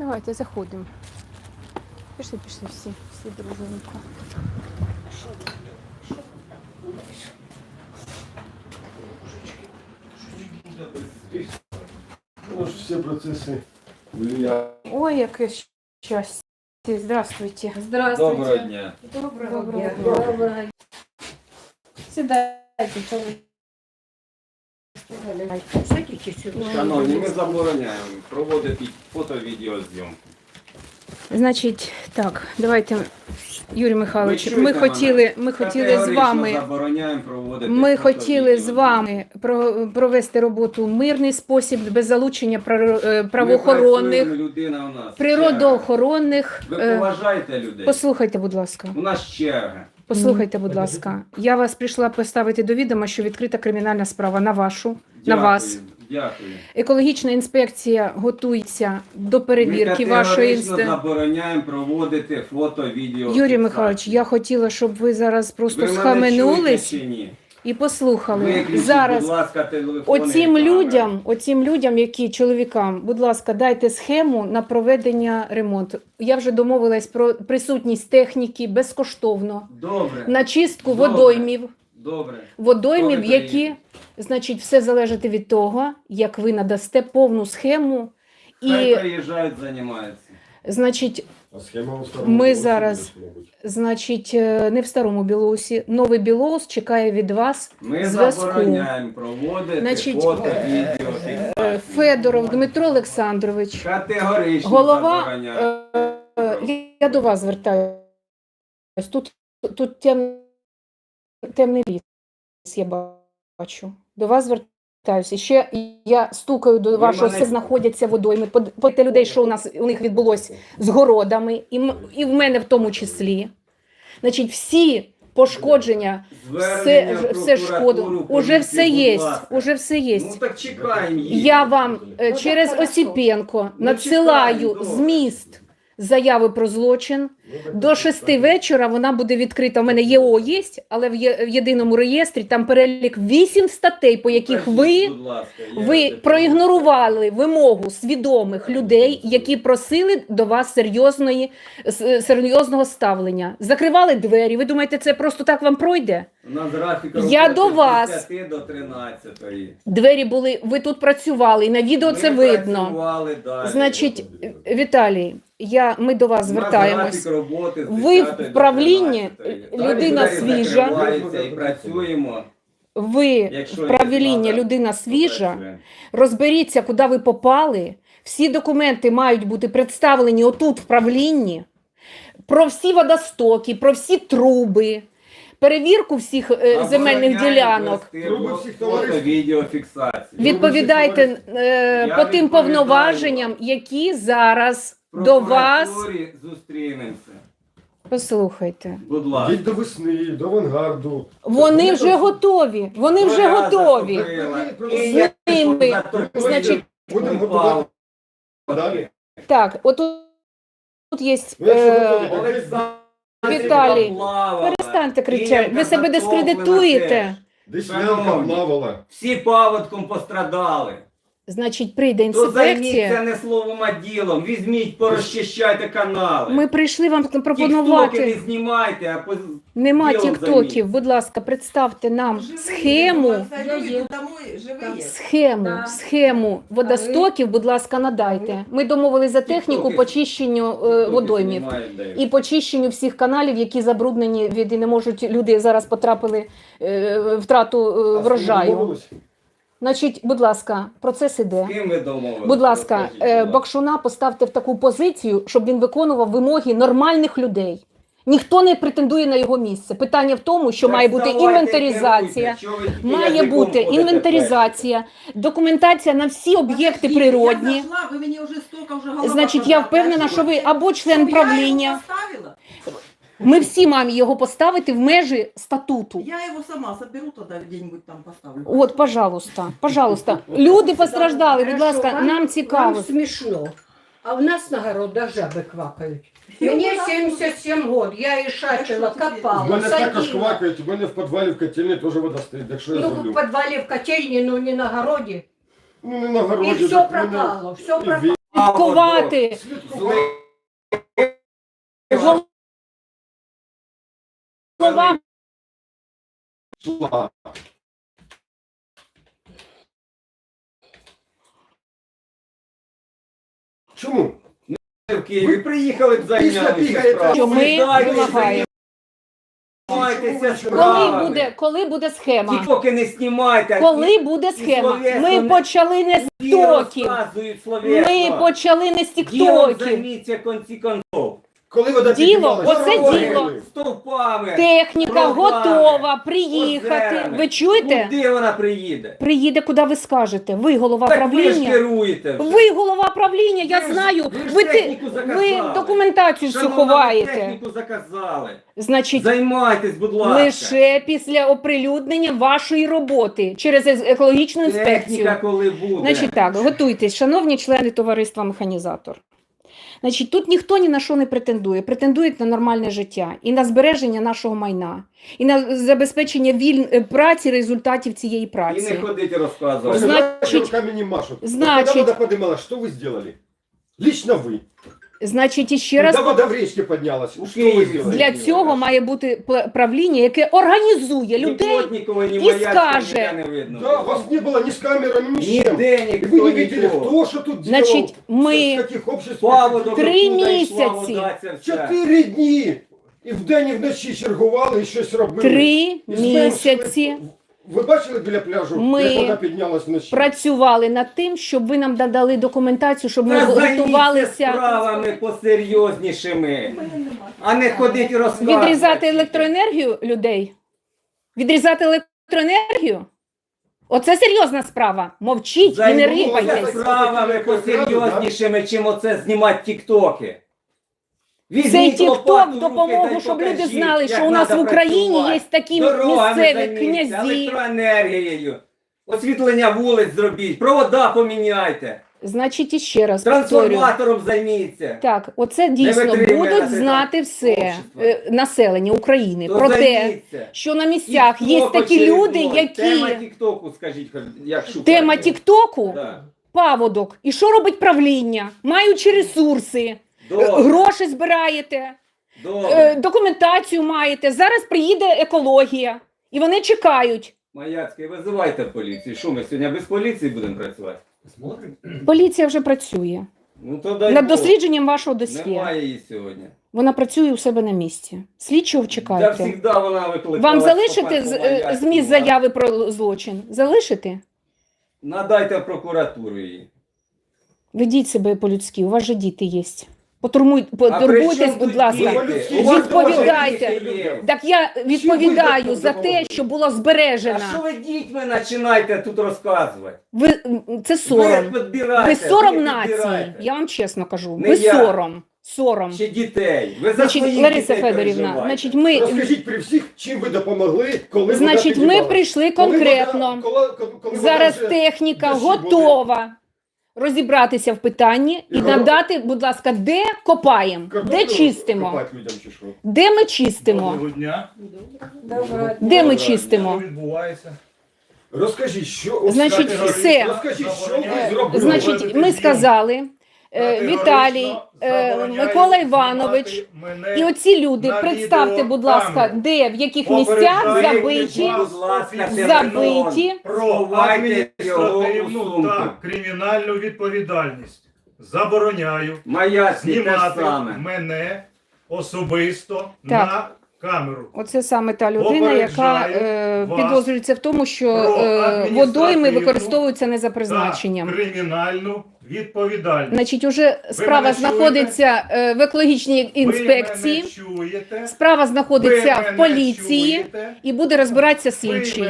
Давайте заходимо. Пішли, пішли всі, всі дружинку. Ну, всі процеси влияють. Ой, яке щастя. Здравствуйте. Здравствуйте. Доброго дня. Доброго Доброго дня. дня. Сідайте, чоловік. Шановні, ми забороняємо проводити фото-відеозйомку. Значить, так, давайте, Юрій Михайлович, Ви ми хотіли, ми хотіли з вами. забороняємо проводити Ми хотіли з вами про- провести роботу в мирний спосіб, без залучення право- е, правоохоронних, людина у нас. природоохоронних. черга. Ви е, поважаєте людей? Послухайте, будь ласка. У нас черга. Послухайте, будь ласка. Я вас прийшла поставити до відома, що відкрита кримінальна справа на вашу, на вас. Дякую. Екологічна інспекція готується до перевірки Ми вашої категорично інст... забороняємо проводити фото-відео. Юрій Михайлович, я хотіла, щоб ви зараз просто Ви мене схаменулись чуєте чи ні? І послухали. Виключіть, зараз будь ласка, телефони Оцім і камери. людям, оцім людям, які чоловікам, будь ласка, дайте схему на проведення ремонту. Я вже домовилась про присутність техніки безкоштовно Добре, на чистку Добре. водоймів. добре. Водоймів, Коли які, значить, все залежить від того, як ви надасте повну схему. Хай І, приїжджають, займаються. значить, А схема у старому Ми зараз- буде, мабуть. значить, е, не в старому Білоусі, новий Білоус чекає від вас Ми зв'язку. забороняємо проводити Значить, фото, е, відео, Е, фіксацію. Дмитро Дмитро Олександрович, Категорично голова. забороняємо. е, е, Я до вас звертаюсь. Тут, тут тем, темний ліс, я бачу. До вас звертаюся. І ще я стукаю до Ви вашого, мене- все знаходяться водойми. По те людей, що у нас у них відбулося з городами, і, і в мене в тому числі. Значить, всі пошкодження, все, все шкоду, уже все є. Уже все є. Ну так чекаємо. Я вам е, Ну, через так. Осіпенко Ну, надсилаю зміст заяви про злочин. До шести вечора вона буде відкрита. У мене ЄО є, але в є- в єдиному реєстрі там перелік вісім статей, по яких ви, ви проігнорували вимогу свідомих людей, які просили до вас серйозної, серйозного ставлення. Закривали двері. Ви думаєте, це просто так вам пройде? У нас графік Я до вас. до 13. Двері були, ви тут працювали, і на відео це Ми видно. працювали далі. Значить, Віталій, я, ми до вас звертаємось. Роботи з Ви 10 в до правлінні, 13. людина Двері свіжа. закриваються І працюємо. Ви Якщо в влада, людина свіжа. Розберіться, куди ви попали. Всі документи мають бути представлені отут в правлінні. Про всі водостоки, про всі труби, перевірку всіх е, земельних Забороняємо ділянок. вести Труби всіх товариств. Фото-відеофіксацію. Відповідайте е, Я по тим відповідаю. повноваженням, які зараз до вас. прокуратурі зустрінемося. Послухайте. Будь ласка. Йдіть до весни, до авангарду. Вони вже готові. Вони вже Троя готові. затопила. З ними, затопив. значить, Будемо готувати далі. Так, от тут, тут є. Ну, Е, готові, Олександр Віталій, перестаньте кричати. Ви себе затоплена дискредитуєте. Деснянка Шановні. плавала. Всі паводком пострадали. Значить, прийде То займіться інспекція. не словом, а ділом. Візьміть, порозчищайте канали. Ми прийшли вам Тіктоки пропонувати. не знімайте, а поз- Нема ділом тіктоків. займіться. Будь ласка, представте нам схему. домой, живые. Схему, Да. схему водостоків, будь ласка, надайте. Ми домовились за техніку Тіктоки- по чищенню е, Тіктоки водоймів. знімають. І по чищенню всіх каналів, які забруднені від і не можуть люди зараз потрапили е, втрату е, врожаю. Значить, будь ласка, процес іде. З ким ви домовились? Будь ласка, е. Бакшуна поставте в таку позицію, щоб він виконував вимоги нормальних людей. Ніхто не претендує на його місце. Питання в тому, що Так має бути давайте інвентаризація. керуйте, чого ви тільки Має язиком бути ходите інвентаризація, документація на всі об'єкти Подождите, природні. Я зашла, ви мені вже столько вже голова Значить, я впевнена, що ви або член Щоб я його правління. поставила? Ми всі маємо його поставити в межі статуту. Я его сама соберу тогда где-нибудь там поставлю. От, пожалуйста, пожалуйста. Люди постраждали, будь ласка, нам цікаво. Вам смішно. А в нас на городах жаби квакають. Мені 77 років, я і шачила, У копала, мене також садила. квакають, у мене в підвалі в котельні теж вода стоїть, якщо я Ну, зроблю. в підвалі в котельні, ну не на городі. Ну не на І все так мене пропало, все і пропало. ві- слідкувати. Слідкувати. Зла. Чому? в Києві приїхали б що ми вимагаємо. Займайтеся Коли справами. буде, коли буде схема? Тіктоки не знімайте. Коли буде схема? Ми почали не з Ті тіктоків. Ми почали не з тіктоків. займіться конці концов. Коли вода Діло, піднімалась, оце дороги діло. Стовпами. Техніка Програми, готова приїхати. озерами. Ви чуєте? Куди вона приїде? Приїде, куди ви скажете. Ви голова Так ви ж правління. керуєте. вже. Ви голова правління, я Ви ж- знаю. ви ж Ви, ти, техніку ви заказали. документацію всю Шановна, ви ховаєте. техніку заказали. Значить, Займайтесь, будь ласка. лише після оприлюднення вашої роботи через екологічну інспекцію. Техніка коли буде. Значить так, готуйтесь, шановні члени товариства Механізатор. Значить, тут ніхто ні на що не претендує. Претендують на нормальне життя і на збереження нашого майна, і на забезпечення віль... е, праці результатів цієї праці. І не ходить розказувати. Значить- руками не машут. значит- Когда вода поднималась, что вы сделали? Лично вы. Значить, іще раз Когда вода в речке поднялась, У что вы Киеве. сделали? для цього має бути пла- правління, яке організує Ні людей. Плотнікова, ні і Маячкова скаже. ніде не видно. Да, вас не было ни с камерами, ни с чем. Ніде И ніхто Вы не видели, нікого. кто что тут Значит, делал, мы- с каких обществ. Паводок Три оттуда йшла, місяці. вода ця вся. Чотири дні. І вдень, і вночі чергували і щось робили. Три І зменшили- місяці ви бачили біля пляжу, Ми як вода піднялась вночі? працювали над тим, щоб ви нам додали документацію, щоб ми Та займіться готувалися справами посерйознішими, а не ходить розказувати. відрізати електроенергію людей. Відрізати електроенергію. Оце серйозна справа. Мовчіть і не Займіться рипайтесь. справами посерйознішими, чим оце знімати тіктоки. Цей тікток допомогу, щоб люди знали, що у нас в Україні є такі місцеві князі. електроенергією, освітлення вулиць зробіть, провода поміняйте, Значить, іще раз трансформатором займіться. Так, оце дійсно будуть знати все е, населення України То про те, займіться. що на місцях є такі люди, Тема які тіктоку, скажіть, як шукати. тема Тіктоку Да. паводок. І що робить правління? Маючи ресурси, Добре, гроші збираєте, добре. е, документацію маєте. Зараз приїде екологія, і вони чекають. Маяцький, визивайте поліцію. Що ми сьогодні без поліції будемо працювати? Поліція вже працює Ну то дай над Бог. дослідженням вашого досьє. Немає її сьогодні. Вона працює у себе на місці. Слідчого чекайте. завжди вона викликала. Вам залишити з- е, зміст заяви про злочин? Залишити? Надайте в прокуратуру її. Ведіть себе по-людськи, у вас же діти є. Потурмуй, потурбуйтесь, будь ласка. Відповідайте. Так я відповідаю за те, що було А що збережено. ви дітьми починаєте тут розказувати? Ви це сором. Ви. Ви сором ви нації. Я вам чесно кажу. Не Ви я. сором. Сором. Ще дітей. Ви за Значить, своїх Лариса дітей Федорівна, значить, ми, Розкажіть при всіх, чим ви допомогли, коли значить, ми прийшли Коли конкретно. вода- коли- коли- коли Зараз техніка готова розібратися в питанні і І надати, будь ласка, де копаємо, де чистимо, копати людям чи що? де ми чистимо, Доброго дня. де ми Що чистимо. відбувається? Розкажіть, що Значить, все. Розкажіть, що ви забороняю. зробили? Значить, ми сказали, е, Віталій, е, Микола Іванович. І оці люди, представте, будь ласка, де, в яких місцях забиті, забиті. про адміністративну та кримінальну відповідальність. Забороняю знімати мене особисто Так. на камеру. Оце саме та людина, яка е, підозрюється в тому, що е, водойми використовуються не за Та призначенням. кримінальну відповідальність. Значить, уже справа знаходиться е, в екологічній інспекції, Ви мене чуєте? справа знаходиться Ви в поліції чуєте? і буде розбиратися слідчий.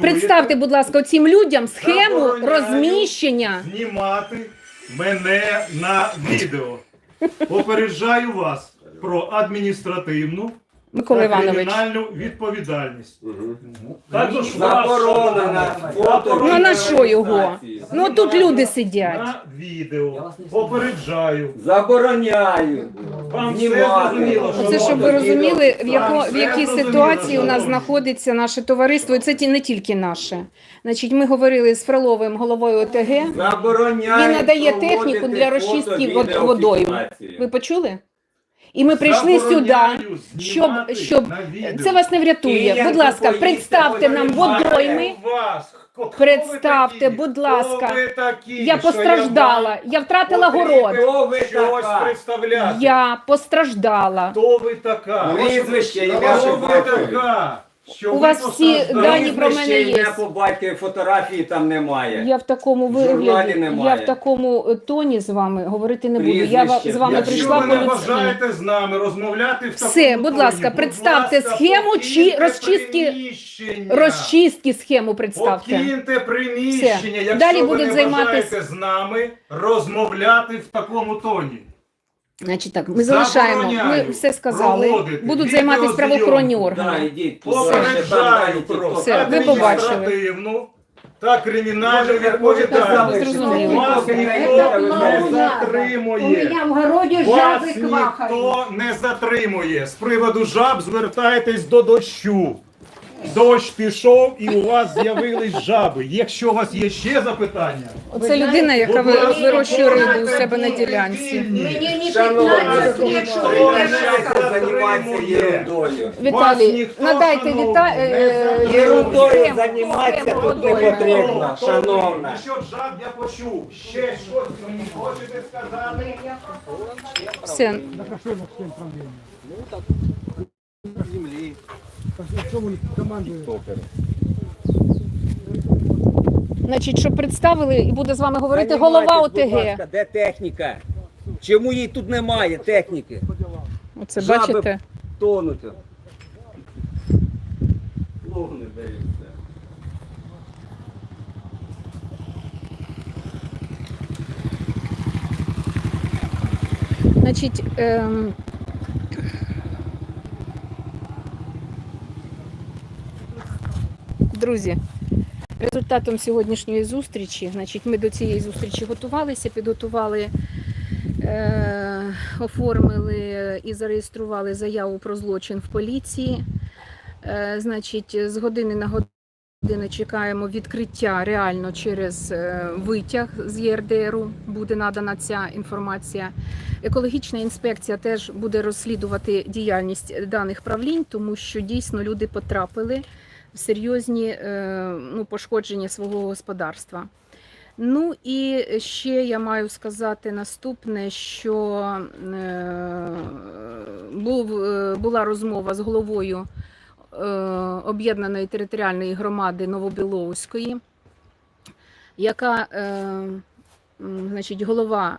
Представте, будь ласка, цим людям схему розміщення. знімати мене на відео. Попереджаю вас про адміністративну Микола Іванович. кримінальну відповідальність. Мгм. Також Заборонена вас фото. Ну, а на що його? Ну тут люди сидять. на відео. Попереджаю. Забороняю. Вам все Знімати. зрозуміло, Це щоб ви розуміли, в, яко, в якій ситуації у нас знаходиться наше товариство, і це ті- не тільки наше. Значить, ми говорили з Фроловим головою ОТГ. Забороняю. Він надає техніку для розчистки вод- водойми. Ви почули? І ми прийшли сюди, щоб, щоб це вас не врятує. Будь ласка, представте нам водойми. Представте, такі? будь ласка. Ви такі, Я постраждала, я втратила город. Хто ви Щось така? Я постраждала. Хто ви така? Прізвище, ім'я Ваша Хто ви така? Що У вас всі дані про мене є. ім'я по батькові, фотографії там немає. Я в такому вигляді, я в такому е, тоні з вами говорити не буду. Я ва- з вами Якщо прийшла ви не бажаєте з нами розмовляти в Все, такому будь тоні, ласка, будь представте ласка, схему чи покиньте розчистки- приміщення. Розчистки схему представте. Покиньте приміщення, Все. якщо Далі ви будуть не займатись- бажаєте з нами розмовляти в такому тоні. Значить так, ми залишаємо. Ми все сказали. проводити Будуть займатися відеозйомку. правоохоронні Да, органи. Попереджаю про Все, ви побачили. адміністративну та кримінальну відповідальність. Вас ніхто Это не клоунада. У затримує. меня в городе Вас жабы квакают. ніхто не затримує. З приводу жаб звертайтесь до дощу. Дощ пішов і у вас з'явились жаби. Якщо у вас є ще запитання, Оце людина, яка вирощує рибу у себе на ділянці. Мне не 15 лет, что вы Ой, мне щас рассказываете. займатися ерундою. Вас Віталій, ніхто, надайте шановний, віта... не е. Ерундою займатися тут не потрібно, шановна. Що жаб я почув? Ще щось мені хочете сказати? Все. Значить, щоб представили і буде з вами говорити голова ОТГ. Де техніка? Чому її тут немає, техніки? Оце Жаби. бачите. Тонуть. Плуг не дається. Значить, ем... друзі, результатом сьогоднішньої зустрічі, значить, ми до цієї зустрічі готувалися, підготували, е... оформили і зареєстрували заяву про злочин в поліції. Е... Значить, з години на годину. Чекаємо відкриття реально через е, витяг з ЄРДРу. Буде надана ця інформація. Екологічна інспекція теж буде розслідувати діяльність даних правлінь, тому що дійсно люди потрапили серйозні е, ну, пошкодження свого господарства. Ну і ще я маю сказати наступне, що е, був, е, була розмова з головою об'єднаної територіальної громади Новобілоуської, яка значить, голова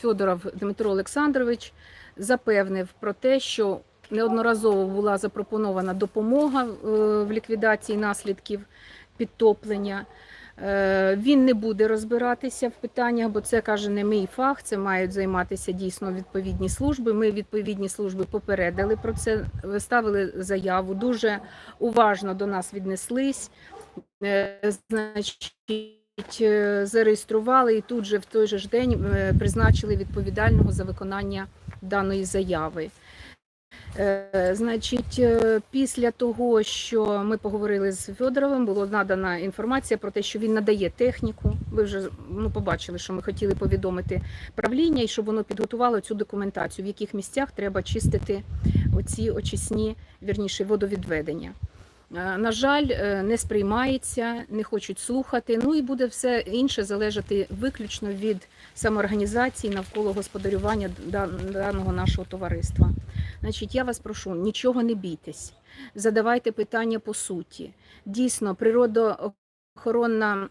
Федоров Дмитро Олександрович запевнив про те, що неодноразово була запропонована допомога е, в ліквідації наслідків підтоплення. Е, Він не буде розбиратися в питаннях, бо це каже не мій фах. Це мають займатися дійсно відповідні служби. Ми відповідні служби попередили про це, виставили заяву. Дуже уважно до нас віднеслись. Е, Значить, зареєстрували і тут же в той же ж день призначили відповідального за виконання даної заяви. Е, Значить, е, після того, що ми поговорили з Федоровим, була надана інформація про те, що він надає техніку. Ви вже ну, побачили, що ми хотіли повідомити правління, і щоб воно підготувало цю документацію, в яких місцях треба чистити оці очисні, вірніше, водовідведення. Е, На жаль, е, не сприймається, не хочуть слухати. Ну і буде все інше залежати виключно від самоорганізації навколо господарювання даного нашого товариства. Значить, я вас прошу, нічого не бійтесь, задавайте питання по суті. Дійсно, природоохоронна.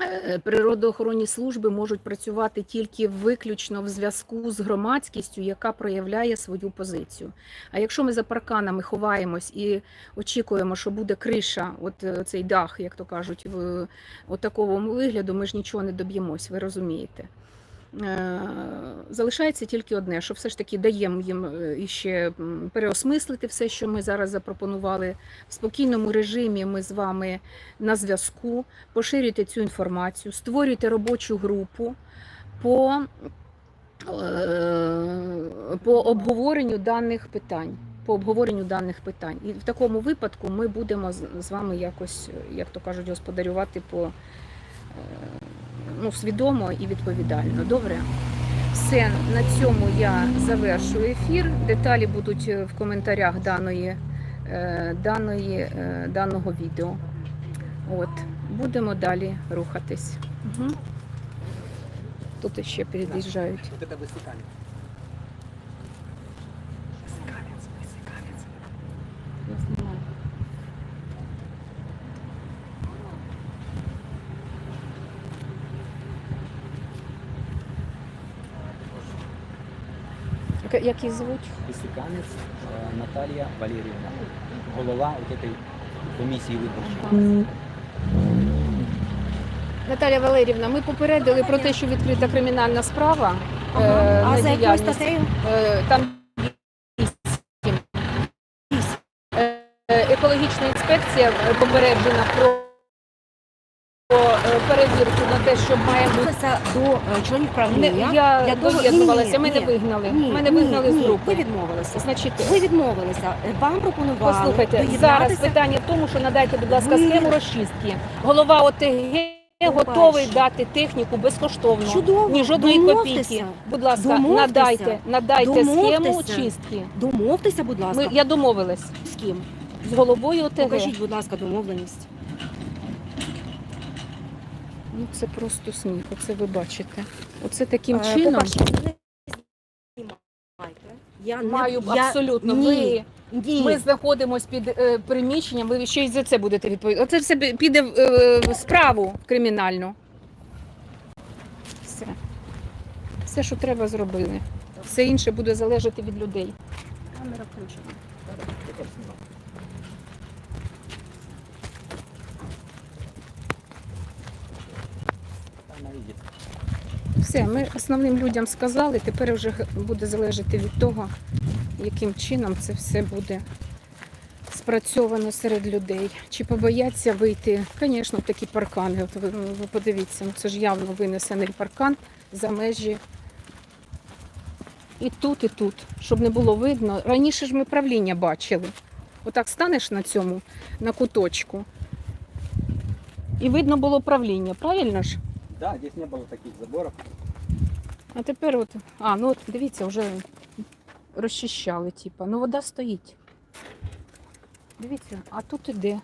Е, Природоохоронні служби можуть працювати тільки виключно в зв'язку з громадськістю, яка проявляє свою позицію. А якщо ми за парканами ховаємось і очікуємо, що буде криша, от е, цей дах, як то кажуть, в такому вигляду, ми ж нічого не доб'ємось, ви розумієте. Е, Залишається тільки одне, що все ж таки даємо їм е, іще переосмислити все, що ми зараз запропонували. В спокійному режимі ми з вами на зв'язку. Поширюйте цю інформацію, створюйте робочу групу по, е, по обговоренню даних питань. По обговоренню даних питань. І в такому випадку ми будемо з вами якось, як то кажуть, господарювати по ну, свідомо і відповідально. Добре? Все, на цьому я завершую ефір. Деталі будуть е, в коментарях даної, е, даної, е, даного відео. От. Будемо далі рухатись. Угу. Тут ще переїжджають. Як її звуть? Висиканець е, Наталія Валеріївна, голова этой комісії виборчої. Наталя Валерівна, ми попередили про те, що відкрита кримінальна справа. е, Ага. А за якою статтею? Е, Там. Екологічна інспекція попереджена про перевірку на те, що має бути. Звернулася до е, членів Не, правління. я для того- ні, мене вигнали. Мене вигнали з групи. Ви відмовилися. Значить, Ви відмовилися. Е, Вам пропонували послухайте, зараз доєднатися. питання в тому, що надайте, будь ласка, Ви- схему розчистки. Голова ОТГ готовий дати техніку безкоштовно. Чудово. Ні жодної Домовтеся. копійки. Будь ласка, Домовтеся. надайте, надайте схему Домовтеся. чистки. Домовтеся, будь ласка. Ми, я домовилась З ким? з головою ОТГ. Покажіть, будь ласка, домовленість. Ну це просто сміх. Оце ви бачите. Оце таким Е, чином по-перше, не знімайте. Я не- маю я- абсолютно. Ні. Ви Ні. Ми знаходимося під е, приміщенням, ви ще й за це будете відповідати. Оце все бі- піде в, е, в справу кримінальну. Все. Все, що треба, зробили. Все інше буде залежати від людей. Камера включена. Вона видить. Все, ми основним людям сказали, тепер вже буде залежати від того, яким чином це все буде спрацьовано серед людей. Чи побояться вийти, звісно, такі паркани. От ви, ви подивіться, ну це ж явно винесений паркан за межі. І тут, і тут, щоб не було видно. Раніше ж ми правління бачили. Отак станеш на цьому, на куточку. І видно було правління, правильно ж? Да, здесь не было таких заборов. А тепер от. А, ну от дивіться, вже розчищали, типа. Ну вода стоїть. Дивіться, а тут іде.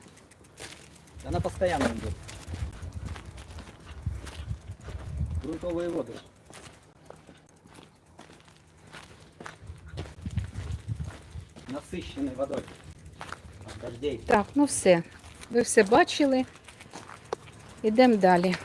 Она постоянно идет. Грунтовые воды. Насыщенной водой. От дождей. Так, ну все. Ви все бачили. Йдемо далі.